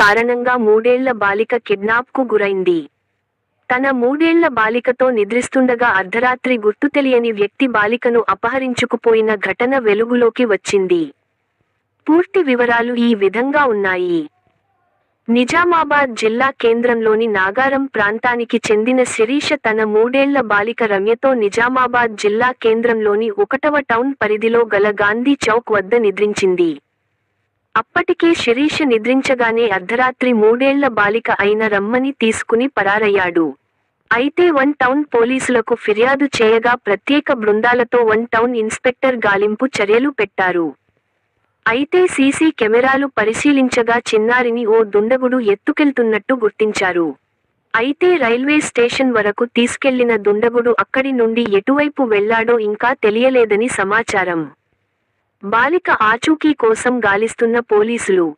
కారణంగా మూడేళ్ళ బాలిక కిడ్నాప్కు గురైంది. తన మూడేళ్ళ బాలికతో నిద్రిస్తుండగా అర్ధరాత్రి గుర్తు తెలియని వ్యక్తి బాలికను అపహరించుకుపోయిన ఘటన వెలుగులోకి వచ్చింది. పూర్తి వివరాలు ఈ విధంగా ఉన్నాయి. నిజామాబాద్ జిల్లా కేంద్రంలోని నాగారం ప్రాంతానికి చెందిన శిరీష తన మూడేళ్ళ బాలిక రమ్యతో నిజామాబాద్ జిల్లా కేంద్రంలోని ఒకటవ టౌన్ పరిధిలో గల గాంధీ చౌక్ వద్ద నిద్రించింది. అప్పటికే శిరీష నిద్రించగానే అర్ధరాత్రి మూడేళ్ళ బాలిక అయిన రమ్మని తీసుకుని పరారయ్యాడు. అయితే వన్ టౌన్ పోలీసులకు ఫిర్యాదు చేయగా ప్రత్యేక బృందాలతో వన్ టౌన్ ఇన్స్పెక్టర్ గాలింపు చర్యలు పెట్టారు. అయితే సీసీ కెమెరాలు పరిశీలించగా చిన్నారిని ఓ దుండగుడు ఎత్తుకెళ్తున్నట్టు గుర్తించారు. అయితే రైల్వే స్టేషన్ వరకు తీసుకెళ్ళిన దుండగుడు అక్కడి నుండి ఎటువైపు వెళ్ళాడో ఇంకా తెలియలేదని సమాచారం. బాలిక ఆచూకీ కోసం గాలిస్తున్న పోలీసులు.